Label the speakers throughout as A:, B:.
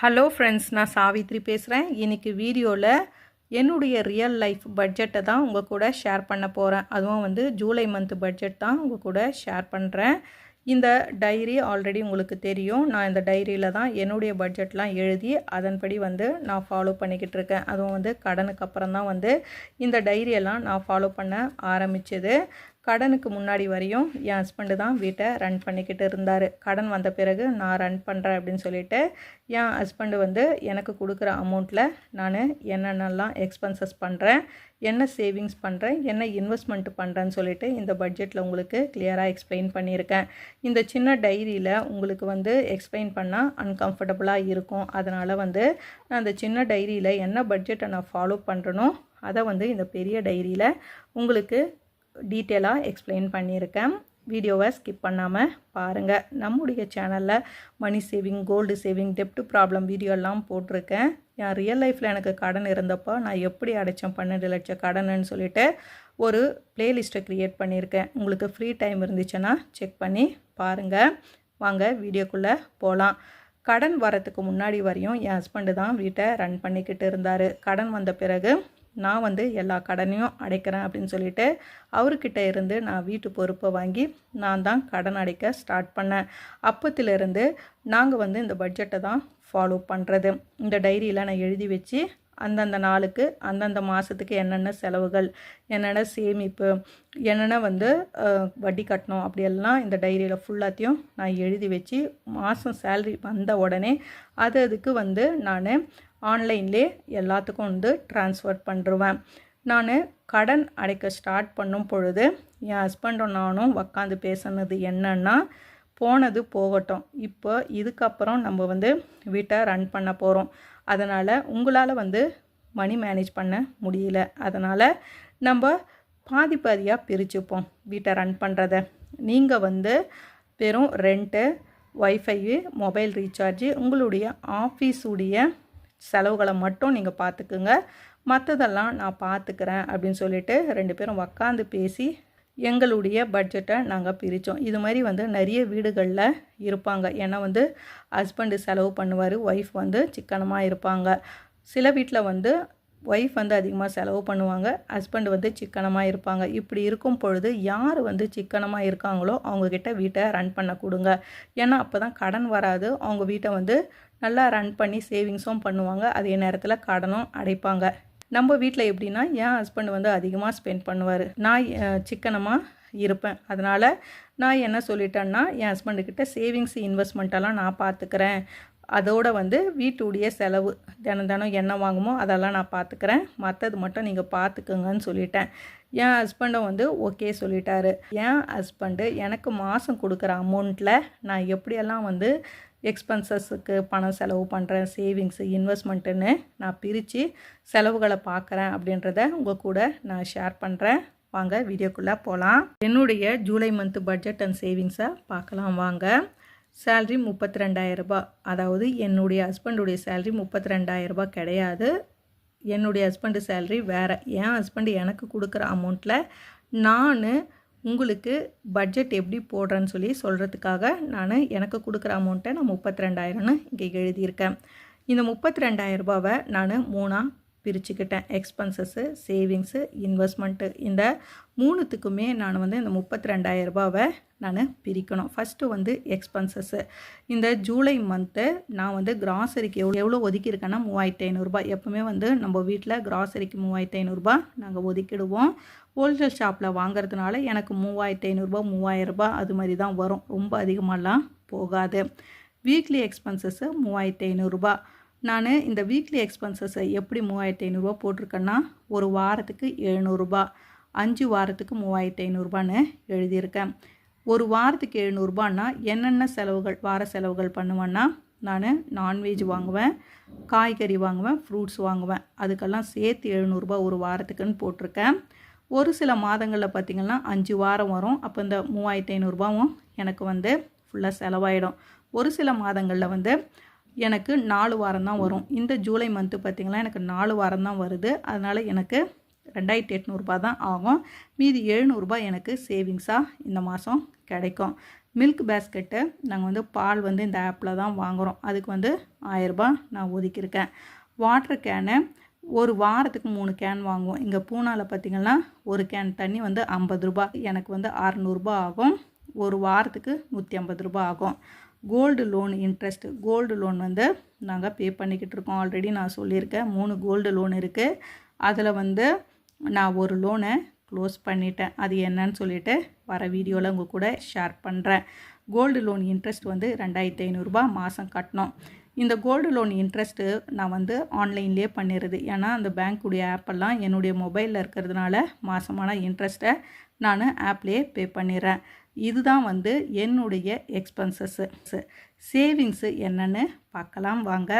A: Hello friends நான் சாவித்ரி பேசுகிறேன் இன்றைக்கி வீடியோவில் என்னுடைய ரியல் லைஃப் பட்ஜெட்டை தான் உங்கள் கூட ஷேர் பண்ண போகிறேன் அதுவும் வந்து ஜூலை மந்த் பட்ஜெட் தான் உங்கள் கூட ஷேர் பண்ணுறேன் இந்த டைரி ஆல்ரெடி உங்களுக்கு தெரியும். நான் இந்த டைரியில் தான் என்னுடைய பட்ஜெட்லாம் எழுதி அதன்படி வந்து நான் ஃபாலோ பண்ணிக்கிட்டு இருக்கேன். அதுவும் வந்து கடனுக்கு அப்புறம் தான் வந்து இந்த டைரியெல்லாம் நான் ஃபாலோ பண்ண ஆரம்பிச்சது. கடனுக்கு முன்னாடி வரையும் என் ஹஸ்பண்டு தான் வீட்டை ரன் பண்ணிக்கிட்டு இருந்தார். கடன் வந்த பிறகு நான் ரன் பண்ணுறேன் அப்படின்னு சொல்லிட்டு என் ஹஸ்பண்டு வந்து எனக்கு கொடுக்குற அமௌண்ட்டில் நான் என்னென்னலாம் எக்ஸ்பென்சஸ் பண்ணுறேன் என்ன சேவிங்ஸ் பண்ணுறேன் என்ன இன்வெஸ்ட்மெண்ட் பண்ணுறேன்னு சொல்லிட்டு இந்த பட்ஜெட்டில் உங்களுக்கு கிளியராக எக்ஸ்பிளைன் பண்ணியிருக்கேன். இந்த சின்ன டைரியில் உங்களுக்கு வந்து எக்ஸ்பிளைன் பண்ணால் அன்கம்ஃபர்டபுளாக இருக்கும். அதனால் வந்து நான் அந்த சின்ன டைரியில் என்ன பட்ஜெட்டை நான் ஃபாலோ பண்ணுறனோ அதை வந்து இந்த பெரிய டைரியில் உங்களுக்கு டீட்டெயிலாக எக்ஸ்பிளைன் பண்ணியிருக்கேன். வீடியோவை ஸ்கிப் பண்ணாமல் பாருங்கள் நம்முடைய சேனலில் மணி சேவிங் கோல்டு சேவிங் டெப்ட் ப்ராப்ளம் வீடியோலாம் போட்டிருக்கேன். என் ரியல் லைஃப்பில் எனக்கு கடன் இருந்தப்போ நான் எப்படி அடைச்சேன்? பன்னெண்டு லட்சம் கடனுன்னு சொல்லிட்டு ஒரு ப்ளேலிஸ்ட்டை க்ரியேட் பண்ணியிருக்கேன். உங்களுக்கு ஃப்ரீ டைம் இருந்துச்சுன்னா செக் பண்ணி பாருங்கள் வாங்க வீடியோக்குள்ளே போகலாம் கடன் வரத்துக்கு முன்னாடி வரையும் என் ஹஸ்பண்டு தான் வீட்டை ரன் பண்ணிக்கிட்டு இருந்தார். கடன் வந்த பிறகு நான் வந்து எல்லா கடனையும் அடைக்கிறேன் அப்படின்னு சொல்லிட்டு அவர்கிட்ட இருந்து நான் வீட்டு பொறுப்பை வாங்கி நான் தான் கடன் அடைக்க ஸ்டார்ட் பண்ணேன். அப்பத்திலிருந்து நாங்கள் வந்து இந்த பட்ஜெட்டை தான் ஃபாலோ பண்ணுறது இந்த டைரியில் நான் எழுதி வச்சு அந்தந்த நாளுக்கு அந்தந்த மாதத்துக்கு என்னென்ன செலவுகள் என்னென்ன சேமிப்பு என்னென்ன வந்து வட்டி கட்டணும் அப்படியெல்லாம் இந்த டைரியில் ஃபுல்லாத்தையும் நான் எழுதி வச்சு மாதம் சேல்ரி வந்த உடனே அது அதுக்கு வந்து நான் ஆன்லைன்லே எல்லாத்துக்கும் வந்து ட்ரான்ஸ்ஃபர் பண்ணிடுவேன் நான் கடன் அடைக்க ஸ்டார்ட் பண்ணும் பொழுது என் ஹஸ்பண்டும் நானும் உக்காந்து பேசுனது என்னன்னா போனது போகட்டும். இப்போ இதுக்கப்புறம் நம்ம வந்து வீட்டை ரன் பண்ண போகிறோம் அதனால் உங்களால் வந்து மணி மேனேஜ் பண்ண முடியல. அதனால் நம்ம பாதி பாதியாக பிரிச்சுப்போம் வீட்டை ரன் பண்ணுறத நீங்கள் வந்து வெறும் ரெண்ட்டு ஒய்ஃபை மொபைல் ரீசார்ஜு உங்களுடைய ஆஃபீஸுடைய செலவுகளை மட்டும் நீங்கள் பார்த்துக்குங்க மற்றதெல்லாம் நான் பார்த்துக்கிறேன் அப்படின்னு சொல்லிட்டு ரெண்டு பேரும் உக்காந்து பேசி எங்களுடைய பட்ஜெட்டை நாங்கள் பிரித்தோம் இது மாதிரி வந்து நிறைய வீடுகளில் இருப்பாங்க. ஏன்னா வந்து ஹஸ்பண்டு செலவு பண்ணுவார் ஒய்ஃப் வந்து சிக்கனமாக இருப்பாங்க. சில வீட்டில் வந்து ஒய்ஃப் வந்து அதிகமாக செலவு பண்ணுவாங்க ஹஸ்பண்ட் வந்து சிக்கனமாக இருப்பாங்க. இப்படி இருக்கும் பொழுது யார் வந்து சிக்கனமாக இருக்காங்களோ அவங்கக்கிட்ட வீட்டை ரன் பண்ண கொடுங்க. ஏன்னா அப்போ தான் கடன் வராது. அவங்க வீட்டை வந்து நல்லா ரன் பண்ணி சேவிங்ஸும் பண்ணுவாங்க. அதே நேரத்தில் கடனும் அடைப்பாங்க. நம்ம வீட்டில் எப்படின்னா என் ஹஸ்பண்ட் வந்து அதிகமாக ஸ்பெண்ட் பண்ணுவார். நான் சிக்கனமாக இருப்பேன். அதனால் நான் என்ன சொல்லிட்டேன்னா என் ஹஸ்பண்டுக்கிட்ட சேவிங்ஸ் இன்வெஸ்ட்மெண்ட்டெல்லாம் நான் பார்த்துக்கிறேன் அதோட வந்து வீட்டுடைய செலவு தினம் தினம் என்ன வாங்குமோ அதெல்லாம் நான் பார்த்துக்கிறேன் மற்றது மட்டும் நீங்கள் பார்த்துக்குங்கன்னு சொல்லிட்டேன். என் ஹஸ்பண்டும் வந்து ஓகே சொல்லிட்டாரு. என் ஹஸ்பண்டு எனக்கு மாதம் கொடுக்குற அமௌண்ட்டில் நான் எப்படியெல்லாம் வந்து எக்ஸ்பென்சஸுக்கு பணம் செலவு பண்ணுறேன் சேவிங்ஸு இன்வெஸ்ட்மெண்ட்டுன்னு நான் பிரித்து செலவுகளை பார்க்குறேன் அப்படின்றத உங்கள் கூட நான் ஷேர் பண்ணுறேன் வாங்க வீடியோக்குள்ளே போகலாம் என்னுடைய ஜூலை மந்த் பட்ஜெட் அண்ட் சேவிங்ஸை பார்க்கலாம் வாங்க. சேல்ரி முப்பத்தி ரெண்டாயிரரூபா அதாவது என்னுடைய ஹஸ்பண்டுடைய சேல்ரி முப்பத்தி ரெண்டாயிரரூபா கிடையாது. என்னுடைய ஹஸ்பண்டு சேல்ரி வேறு. என் ஹஸ்பண்டு எனக்கு கொடுக்குற அமௌண்ட்டில் நான் உங்களுக்கு பட்ஜெட் எப்படி போடுறேன்னு சொல்லி சொல்கிறதுக்காக நான் எனக்கு கொடுக்குற அமௌண்ட்டை நான் முப்பத்தி ரெண்டாயிரம்னு இங்கே எழுதியிருக்கேன். இந்த முப்பத்தி ரெண்டாயிரரூபாவை நான் மூணாக பிரிச்சுக்கிட்டேன். எக்ஸ்பென்சஸ்ஸு சேவிங்ஸு இன்வெஸ்ட்மெண்ட்டு இந்த மூணுத்துக்குமே நான் வந்து இந்த முப்பத்தி ரெண்டாயிரரூபாவை நான் பிரிக்கணும். ஃபஸ்ட்டு வந்து எக்ஸ்பென்சஸ்ஸு இந்த ஜூலை மந்த்து நான் வந்து கிராசரிக்கு எவ்வளோ எவ்வளோ ஒதுக்கியிருக்கேன்னா மூவாயிரத்தி ஐநூறுரூபா எப்போவுமே வந்து நம்ம வீட்டில் கிராசரிக்கு மூவாயிரத்தி ஐநூறுரூபா நாங்கள் ஒதுக்கிடுவோம். ஹோல்சேல் ஷாப்பில் வாங்குறதுனால எனக்கு மூவாயிரத்தி ஐநூறுரூபா மூவாயிரரூபா அது மாதிரி தான் வரும். ரொம்ப அதிகமாகலாம் போகாது. வீக்லி எக்ஸ்பென்சஸ்ஸு மூவாயிரத்தி ஐநூறுரூபா நான் இந்த வீக்லி எக்ஸ்பென்சஸை எப்படி மூவாயிரத்தி ஐநூறுரூவா போட்டிருக்கேன்னா ஒரு வாரத்துக்கு எழுநூறுபா அஞ்சு வாரத்துக்கு மூவாயிரத்தி ஐநூறுரூபான்னு எழுதியிருக்கேன். ஒரு வாரத்துக்கு எழுநூறுபான்னா என்னென்ன செலவுகள் வார செலவுகள் பண்ணுவேன்னா நான் நான்வெஜ் வாங்குவேன் காய்கறி வாங்குவேன் ஃப்ரூட்ஸ் வாங்குவேன். அதுக்கெல்லாம் சேர்த்து எழுநூறுபா ஒரு வாரத்துக்குன்னு போட்டிருக்கேன். ஒரு சில மாதங்களில் பார்த்திங்கன்னா அஞ்சு வாரம் வரும். அப்போ இந்த மூவாயிரத்தி ஐநூறுரூபாவும் எனக்கு வந்து ஃபுல்லாக செலவாயிடும். ஒரு சில மாதங்களில் வந்து எனக்கு நாலு வாரம் தான் வரும். இந்த ஜூலை மந்த்து பார்த்திங்கன்னா எனக்கு நாலு வாரம் தான் வருது. அதனால் எனக்கு ரெண்டாயிரத்தி எட்நூறுபா தான் ஆகும். மீதி எழுநூறுபா எனக்கு சேவிங்ஸாக இந்த மாதம் கிடைக்கும். மில்க் பேஸ்கெட்டு நாங்கள் வந்து பால் வந்து இந்த ஆப்பில் தான் வாங்குகிறோம் அதுக்கு வந்து ஆயிரரூபா நான் ஒதுக்கியிருக்கேன். வாட்டர் கேனு ஒரு வாரத்துக்கு மூணு கேன் வாங்குவோம். இங்கே பூனாவில் பார்த்திங்கன்னா ஒரு கேன் தண்ணி வந்து ஐம்பது ரூபா எனக்கு வந்து அறநூறுபா ஆகும். ஒரு வாரத்துக்கு நூற்றி ஐம்பது ரூபா ஆகும். Gold loan interest gold loan வந்து நாங்கள் பே பண்ணிக்கிட்டு இருக்கோம். ஆல்ரெடி நான் சொல்லியிருக்கேன் மூணு கோல்டு லோன் இருக்குது அதில் வந்து நான் ஒரு லோனை க்ளோஸ் பண்ணிட்டேன். அது என்னன்னு சொல்லிட்டு வர வீடியோவில் உங்கள் கூட ஷேர் பண்ணுறேன் கோல்டு லோன் இன்ட்ரெஸ்ட் வந்து ரெண்டாயிரத்தி ஐநூறுரூபா மாதம் கட்டணும். இந்த கோல்டு லோன் இன்ட்ரெஸ்ட்டு நான் வந்து ஆன்லைன்லேயே பண்ணிடுது ஏன்னா அந்த பேங்க்குடைய ஆப்பெல்லாம் என்னுடைய மொபைலில் இருக்கிறதுனால மாதமான இன்ட்ரெஸ்ட்டை நான் ஆப்லேயே பே பண்ணிடுறேன். இதுதான் வந்து என்னுடைய எக்ஸ்பென்சஸ்ஸு. சேவிங்ஸு என்னன்னு பார்க்கலாம் வாங்க.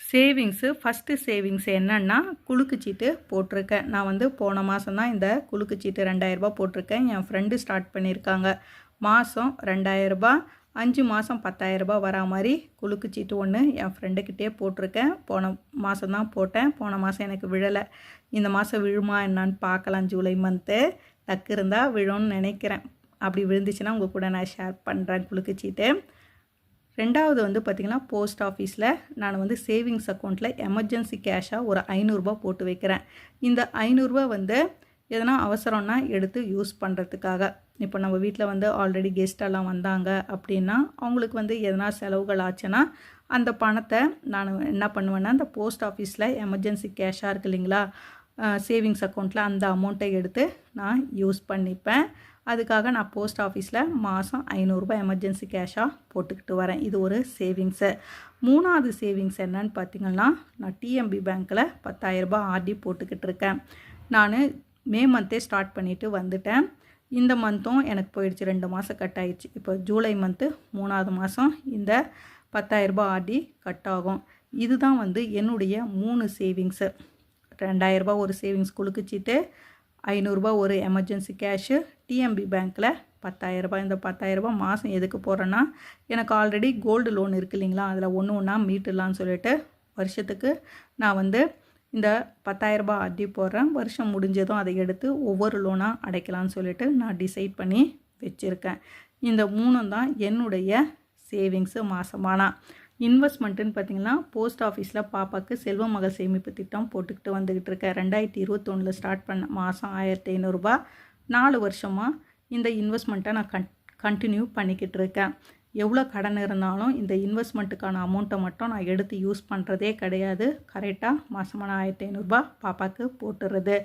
A: சேவிங்ஸு ஃபஸ்ட்டு சேவிங்ஸ் என்னன்னா குலுக்குச்சீட்டு போட்டிருக்கேன். நான் வந்து போன மாதம் தான் இந்த குலுக்குச்சீட்டு ரெண்டாயிரரூபா போட்டிருக்கேன். என் ஃப்ரெண்டு ஸ்டார்ட் பண்ணியிருக்காங்க. மாதம் ரெண்டாயிரரூபா அஞ்சு மாதம் பத்தாயிரரூபா வரா மாதிரி குலுக்கு சீட்டு ஒன்று என் ஃப்ரெண்டுக்கிட்டே போட்டிருக்கேன். போன மாதம் தான் போட்டேன். போன மாதம் எனக்கு விழலை. இந்த மாதம் விழுமா என்னான்னு பார்க்கலாம். ஜூலை மந்த்து டக்கு இருந்தால் விழும்னு நினைக்கிறேன். அப்படி விழுந்துச்சுன்னா உங்கள் கூட நான் ஷேர் பண்ணுறேன் குலுக்கு சீட்டு ரெண்டாவது வந்து பார்த்திங்கன்னா போஸ்ட் ஆஃபீஸில் நான் வந்து சேவிங்ஸ் அக்கௌண்ட்டில் எமர்ஜென்சி கேஷாக ஒரு ஐநூறுரூபா போட்டு வைக்கிறேன். இந்த ஐநூறுரூவா வந்து எதனா அவசரம்னா எடுத்து யூஸ் பண்ணுறதுக்காக இப்போ நம்ம வீட்டில் வந்து ஆல்ரெடி கெஸ்டெல்லாம் வந்தாங்க அப்படின்னா அவங்களுக்கு வந்து எதனா செலவுகள் ஆச்சுன்னா அந்த பணத்தை நான் என்ன பண்ணுவேன்னா அந்த போஸ்ட் ஆஃபீஸில் எமர்ஜென்சி கேஷாக இருக்கு இல்லைங்களா சேவிங்ஸ் அக்கௌண்ட்டில் அந்த அமௌண்ட்டை எடுத்து நான் யூஸ் பண்ணிப்பேன். அதுக்காக நான் போஸ்ட் ஆஃபீஸில் மாதம் ஐநூறுரூபா எமர்ஜென்சி கேஷாக போட்டுக்கிட்டு வரேன். இது ஒரு சேவிங்ஸு மூணாவது சேவிங்ஸ் என்னன்னு பார்த்தீங்கன்னா நான் டிஎம்பி பேங்க்கில் பத்தாயிரரூபா ஆர்டி போட்டுக்கிட்டு இருக்கேன். நான் மே மந்த்தே ஸ்டார்ட் பண்ணிவிட்டு வந்துட்டேன். இந்த மந்த்தும் எனக்கு போயிடுச்சு ரெண்டு மாதம் கட் ஆயிடுச்சு. இப்போ ஜூலை மந்த்து மூணாவது மாதம் இந்த பத்தாயிரரூபா ஆர்டி கட் ஆகும். இதுதான் வந்து என்னுடைய மூணு சேவிங்ஸு ரெண்டாயிரரூபா ஒரு சேவிங்ஸ் குலுக்குச்சிட்டு ஐநூறுரூபா ஒரு எமர்ஜென்சி கேஷு டிஎம்பி பேங்க்கில் பத்தாயிரரூபா இந்த பத்தாயிரரூபா மாதம் எதுக்கு போகிறேன்னா எனக்கு ஆல்ரெடி கோல்டு லோன் இருக்குது இல்லைங்களா? அதில் ஒன்று ஒன்றா மீட்டுடலான்னு சொல்லிட்டு வருஷத்துக்கு நான் வந்து இந்த பத்தாயிரரூபா அடி போடுறேன். வருஷம் முடிஞ்சதும் அதை எடுத்து ஒவ்வொரு லோனாக அடைக்கலான்னு சொல்லிட்டு நான் டிசைட் பண்ணி வச்சுருக்கேன். இந்த மூணும் தான் என்னுடைய சேவிங்ஸு மாதமானா இன்வெஸ்ட்மெண்ட்டுன்னு பார்த்தீங்கன்னா போஸ்ட் ஆஃபீஸில் பாப்பாவுக்கு செல்வ மகள் சேமிப்பு திட்டம் போட்டுக்கிட்டு வந்துக்கிட்டு இருக்கேன். ரெண்டாயிரத்தி இருபத்தொன்னில் ஸ்டார்ட் பண்ண மாதம் ஆயிரத்தி ஐநூறுரூபா நாலு வருஷமாக இந்த இன்வெஸ்ட்மெண்ட்டை நான் கன் கண்டினியூ பண்ணிக்கிட்டு இருக்கேன். எவ்வளோ கடன் இருந்தாலும் இந்த இன்வெஸ்ட்மெண்ட்டுக்கான அமௌண்ட்டை மட்டும் நான் எடுத்து யூஸ் பண்ணுறதே கிடையாது. கரெக்டாக மாதமான ஆயிரத்தி ஐநூறுரூபா பாப்பாவுக்கு போட்டுறது.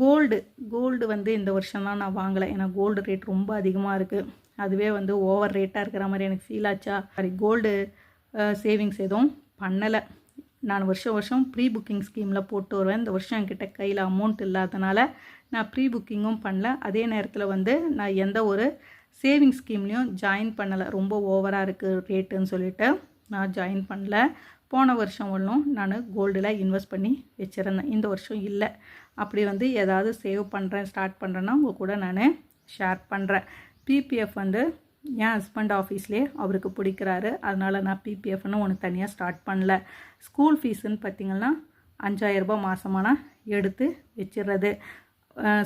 A: கோல்டு கோல்டு வந்து இந்த வருஷம் தான் நான் வாங்கலை. ஏன்னா கோல்டு ரேட் ரொம்ப அதிகமாக இருக்குது அதுவே வந்து ஓவர் ரேட்டாக இருக்கிற மாதிரி எனக்கு ஃபீல் ஆச்சா? சாரி கோல்டு சேவிங்ஸ் எதுவும் பண்ணலை. நான் வருஷம் வருஷம் ப்ரீ புக்கிங் ஸ்கீமில் போட்டு வருவேன். இந்த வருஷம் என்கிட்ட கையில் அமௌண்ட் இல்லாதனால நான் ப்ரீ புக்கிங்கும் பண்ணல. அதே நேரத்தில் வந்து நான் எந்த ஒரு சேவிங் ஸ்கீம்லேயும் ஜாயின் பண்ணலை. ரொம்ப ஓவராக இருக்குது ரேட்டுன்னு சொல்லிட்டு நான் ஜாயின் பண்ணல. போன வருஷம் ஒன்றும் நான் கோல்டில் இன்வெஸ்ட் பண்ணி வச்சுருந்தேன். இந்த வருஷம் இல்லை. அப்படி வந்து ஏதாவது சேவ் பண்ணுறேன் ஸ்டார்ட் பண்ணுறேன்னா உங்கள் கூட நான் ஷேர் பண்ணுறேன் பிபிஎஃப் வந்து என் ஹஸ்பண்ட் ஆஃபீஸ்லேயே அவருக்கு பிடிக்கிறாரு. அதனால் நான் பிபிஎஃப்னு ஒன்று தனியாக ஸ்டார்ட் பண்ணல. ஸ்கூல் ஃபீஸுன்னு பார்த்திங்கன்னா அஞ்சாயிரரூபா மாதமான எடுத்து வச்சிடுறது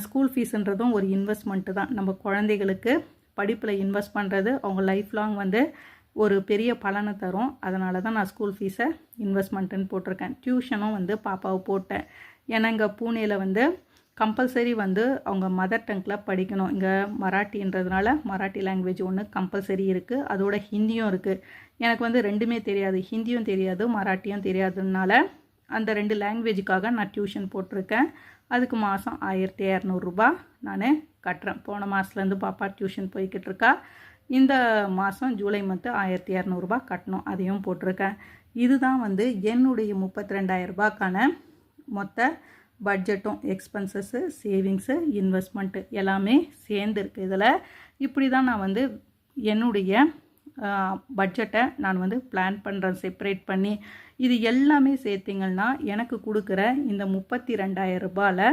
A: ஸ்கூல் ஃபீஸுன்றதும் ஒரு இன்வெஸ்ட்மெண்ட்டு தான். நம்ம குழந்தைகளுக்கு படிப்பில் இன்வெஸ்ட் பண்ணுறது அவங்க லைஃப் லாங் வந்து ஒரு பெரிய பலனை தரும். அதனால தான் நான் ஸ்கூல் ஃபீஸை இன்வெஸ்ட்மெண்ட்டுன்னு போட்டிருக்கேன். டியூஷனும் வந்து பாப்பாவை போட்டேன். ஏன்னா இங்கே பூனேயில் வந்து கம்பல்சரி வந்து அவங்க மதர் டங்கில் படிக்கணும். இங்கே மராட்டின்றதுனால மராட்டி லாங்குவேஜ் ஒன்று கம்பல்சரி இருக்குது அதோட ஹிந்தியும் இருக்குது எனக்கு வந்து ரெண்டுமே தெரியாது. ஹிந்தியும் தெரியாது மராட்டியும் தெரியாததுனால அந்த ரெண்டு லாங்குவேஜுக்காக நான் டியூஷன் போட்டிருக்கேன். அதுக்கு மாதம் ஆயிரத்தி இரநூறுபா நான் கட்டுறேன். போன மாதத்துலேருந்து பாப்பா டியூஷன் போய்கிட்டு இருக்கா. இந்த மாதம் ஜூலை மந்த்து ஆயிரத்தி இரநூறுபா கட்டணும். அதையும் போட்டிருக்கேன். இதுதான் வந்து என்னுடைய முப்பத்தி ரெண்டாயிரரூபாக்கான மொத்த பட்ஜெட்டும் எக்ஸ்பென்சஸ்ஸு சேவிங்ஸு இன்வெஸ்ட்மெண்ட்டு எல்லாமே சேர்ந்துருக்கு இதில். இப்படி தான் நான் வந்து என்னுடைய பட்ஜெட்டை நான் வந்து பிளான் பண்ணுறேன் செப்பரேட் பண்ணி. இது எல்லாமே சேர்த்திங்கன்னா எனக்கு கொடுக்குற இந்த முப்பத்தி ரெண்டாயிரம் ரூபாயில்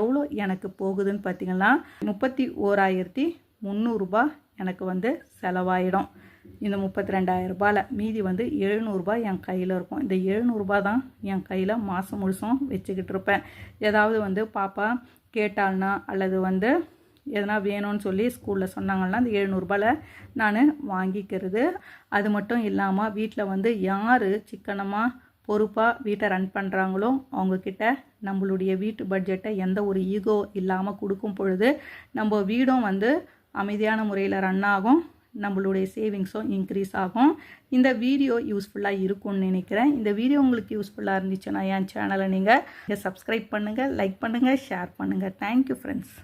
A: எவ்வளோ எனக்கு போகுதுன்னு பார்த்தீங்கன்னா முப்பத்தி ஓராயிரத்தி முந்நூறுரூபா எனக்கு வந்து செலவாயிடும். இந்த முப்பத்தி ரெண்டாயிரம் ரூபாயில் மீதி வந்து எழுநூறுபா என் கையில் இருக்கும். இந்த எழுநூறுபா தான் என் கையில் மாதம் முழுசும் வச்சுக்கிட்டு இருப்பேன். ஏதாவது வந்து பாப்பா கேட்டாள்னா அல்லது வந்து எதனா வேணும்னு சொல்லி ஸ்கூலில் சொன்னாங்கன்னா அந்த எழுநூறுபாவில் நான் வாங்கிக்கிறது. அது மட்டும் இல்லாமல் வீட்டில் வந்து யார் சிக்கனமாக பொறுப்பாக வீட்டை ரன் பண்ணுறாங்களோ அவங்கக்கிட்ட நம்மளுடைய வீட்டு பட்ஜெட்டை எந்த ஒரு ஈகோ இல்லாமல் கொடுக்கும் பொழுது நம்ம வீடும் வந்து அமைதியான முறையில் ரன் ஆகும். நம்மளுடைய சேவிங்ஸும் இன்க்ரீஸ் ஆகும். இந்த வீடியோ யூஸ்ஃபுல்லாக இருக்கும்னு நினைக்கிறேன். இந்த வீடியோ உங்களுக்கு யூஸ்ஃபுல்லாக இருந்துச்சுன்னா என் சேனலை நீங்கள் சப்ஸ்கிரைப் பண்ணுங்கள் லைக் பண்ணுங்கள் ஷேர் பண்ணுங்கள் தேங்க்யூ ஃப்ரெண்ட்ஸ்